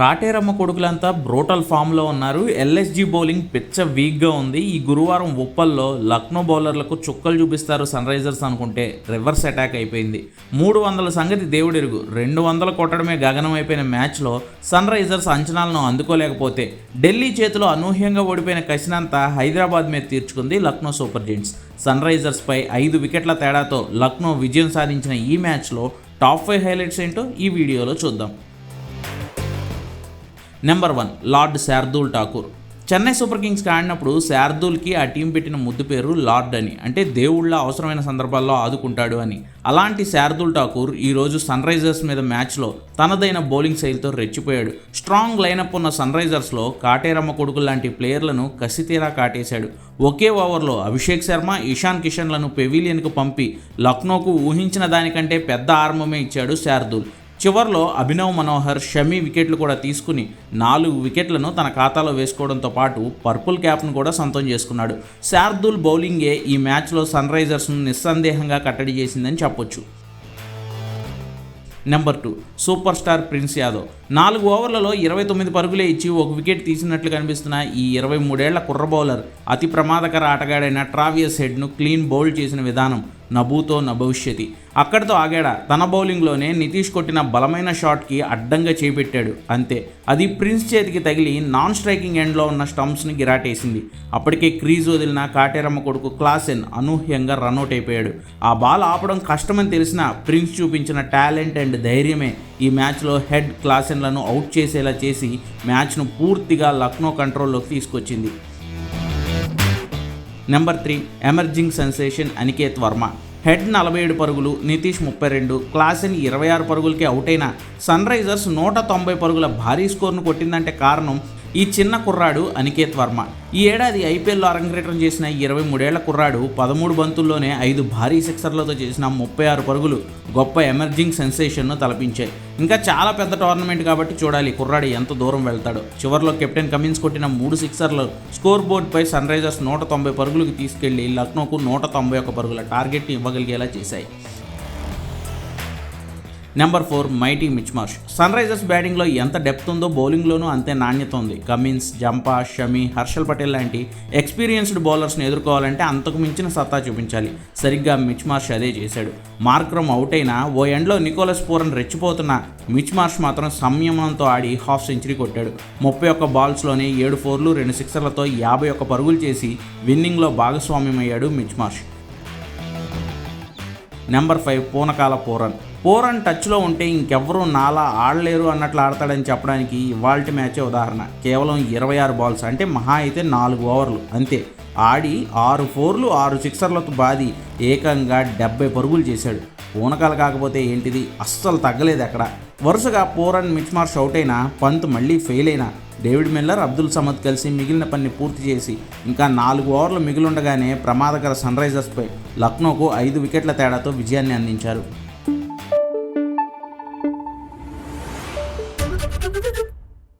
Kateramma కొడుకులంతా brutal ఫామ్లో ఉన్నారు. LSG bowling పిచ్చ వీక్గా ఉంది. ఈ గురువారం ఉప్పల్లో లక్నో బౌలర్లకు చుక్కలు చూపిస్తారు సన్ రైజర్స్ అనుకుంటే రివర్స్ అటాక్ అయిపోయింది. మూడు వందల సంగతి దేవుడెరుగు. రెండు వందలు కొట్టడమే గగనం అయిపోయిన మ్యాచ్లో సన్ రైజర్స్ అంచనాలను అందుకోలేకపోతే ఢిల్లీ చేతిలో అనూహ్యంగా ఓడిపోయిన కసినంతా హైదరాబాద్ మీద తీర్చుకుంది లక్నో సూపర్ జెయింట్స్ సన్ రైజర్స్పై ఐదు వికెట్ల తేడాతో లక్నో విజయం సాధించిన ఈ మ్యాచ్లో టాప్ ఫైవ్ హైలైట్స్ ఏంటో ఈ వీడియోలో చూద్దాం. Number one lord Shardul Thakur Chennai super కింగ్స్కి ఆడినప్పుడు శార్దూల్కి ఆ టీం పెట్టిన ముద్దు పేరు లార్డ్ అని. అంటే దేవుళ్ళ అవసరమైన సందర్భాల్లో ఆదుకుంటాడు అని. అలాంటి శార్దూల్ ఠాకూర్ ఈరోజు సన్ రైజర్స్ మీద మ్యాచ్లో తనదైన బౌలింగ్ శైలితో రెచ్చిపోయాడు. స్ట్రాంగ్ లైనప్ ఉన్న సన్ రైజర్స్లో కాటేరమ్మ కొడుకు లాంటి ప్లేయర్లను కసితీరా కాటేశాడు. ఒకే ఓవర్లో అభిషేక్ శర్మ ఇషాన్ కిషన్లను పెవిలియన్కు పంపి లక్నోకు ఊహించిన దానికంటే పెద్ద ఆరంభమే ఇచ్చాడు శార్దూల్ చివర్లో అభినవ్ మనోహర్ షమి వికెట్లు కూడా తీసుకుని నాలుగు వికెట్లను తన ఖాతాలో వేసుకోవడంతో పాటు పర్పుల్ క్యాప్ను కూడా సొంతం చేసుకున్నాడు. శార్దుల్ బౌలింగే ఈ మ్యాచ్లో సన్ రైజర్స్ను నిస్సందేహంగా కట్టడి చేసిందని చెప్పొచ్చు. Number two super star prince Yadav. నాలుగు ఓవర్లలో ఇరవై తొమ్మిది పరుగులే ఇచ్చి ఒక వికెట్ తీసినట్లు కనిపిస్తున్న ఈ ఇరవై మూడేళ్ళ కుర్ర బౌలర్ అతి ప్రమాదకర ఆటగాడైన ట్రావియస్ హెడ్ను క్లీన్ బౌల్డ్ చేసిన విధానం నభూతో నభవిష్యతి. అక్కడితో ఆగాడా. తన బౌలింగ్లోనే నితీష్ కొట్టిన బలమైన షాట్కి అడ్డంగా చేపెట్టాడు. అంతే. అది ప్రిన్స్ చేతికి తగిలి నాన్ స్ట్రైకింగ్ ఎండ్లో ఉన్న స్టంప్స్ని గిరాటేసింది. అప్పటికే క్రీజ్ వదిలిన కాటేరమ్మ కొడుకు క్లాసెన్ అనూహ్యంగా రన్అట్ అయిపోయాడు. ఆ బాల్ ఆపడం కష్టమని తెలిసిన ప్రిన్స్ చూపించిన టాలెంట్ అండ్ ధైర్యమే ఈ మ్యాచ్లో హెడ్ క్లాసెన్లను అవుట్ చేసేలా చేసి మ్యాచ్ను పూర్తిగా లక్నో కంట్రోల్లోకి తీసుకొచ్చింది. Number three emerging sensation Aniketh Varma. Head నలభై ఏడు పరుగులు నితీష్ ముప్పై రెండు. క్లాసిన్ ఇరవై ఆరు పరుగులకే అవుట్ అయిన సన్ రైజర్స్ నూట తొంభై పరుగుల భారీ స్కోర్ను కొట్టిందంటే కారణం ఈ చిన్న కుర్రాడు అనికేత్ వర్మ. ఈ ఏడాది ఐపీఎల్లో అరంగేట్రం చేసిన ఇరవై మూడేళ్ళ కుర్రాడు పదమూడు బంతుల్లోనే ఐదు భారీ సిక్సర్లతో చేసిన ముప్పై ఆరు పరుగులు గొప్ప ఎమర్జింగ్ సెన్సేషన్ను తలపించాయి. ఇంకా చాలా పెద్ద టోర్నమెంట్ కాబట్టి చూడాలి కుర్రాడు ఎంత దూరం వెళ్తాడో. చివరిలో కెప్టెన్ కమిన్స్ కొట్టిన మూడు సిక్సర్లు స్కోర్ బోర్డుపై సన్ రైజర్స్ నూట తొంభై పరుగులకు తీసుకెళ్ళి లక్నోకు నూట తొంభై ఒక్క పరుగుల టార్గెట్ని ఇవ్వగలిగేలా చేశాయి. Number four mighty Mitch Marsh sunrisers బ్యాటింగ్లో ఎంత డెప్త్ ఉందో బౌలింగ్లోనూ అంతే నాణ్యత ఉంది. కమిన్స్ జంపా షమి హర్షల్ పటేల్ లాంటి ఎక్స్పీరియన్స్డ్ బౌలర్స్ని ఎదుర్కోవాలంటే అంతకు మించిన సత్తా చూపించాలి. సరిగ్గా మిచ్ మార్ష్ అదే చేశాడు. మార్క్రమ్ అవుట్ అయినా ఓ ఎండ్లో నికోలస్ పూరన్ రెచ్చిపోతున్న మిచ్ మార్ష్ మాత్రం సంయమనంతో ఆడి హాఫ్ సెంచరీ కొట్టాడు. ముప్పై ఒక్క బాల్స్లోనే ఏడు ఫోర్లు రెండు సిక్సర్లతో యాభై ఒక్క పరుగులు చేసి విన్నింగ్లో భాగస్వామ్యమయ్యాడు మిచ్ మార్ష్ నెంబర్ ఫైవ్ పూనకాల పూరన్ పూరన్ టచ్లో ఉంటే ఇంకెవ్వరూ నాలా ఆడలేరు అన్నట్లు ఆడతాడని చెప్పడానికి ఇవాల్టి మ్యాచే ఉదాహరణ. కేవలం ఇరవై ఆరు బాల్స్ అంటే మహా అయితే నాలుగు ఓవర్లు. అంతే. ఆడి ఆరు ఫోర్లు ఆరు సిక్సర్లతో బాది ఏకంగా డెబ్బై పరుగులు చేశాడు. పూనకాలు కాకపోతే ఏంటిది? అస్సలు తగ్గలేదు అక్కడ. వరుసగా పూరన్ మిచ్ మార్ష్ అవుట్ అయినా పంత్ మళ్ళీ ఫెయిల్ అయినా డేవిడ్ మిల్లర్ అబ్దుల్ సమద్ కలిసి మిగిలిన పని పూర్తి చేసి ఇంకా నాలుగు ఓవర్లు మిగిలుండగానే ప్రమాదకర సన్ రైజర్స్పై లక్నోకు ఐదు వికెట్ల తేడాతో విజయాన్ని అందించారు.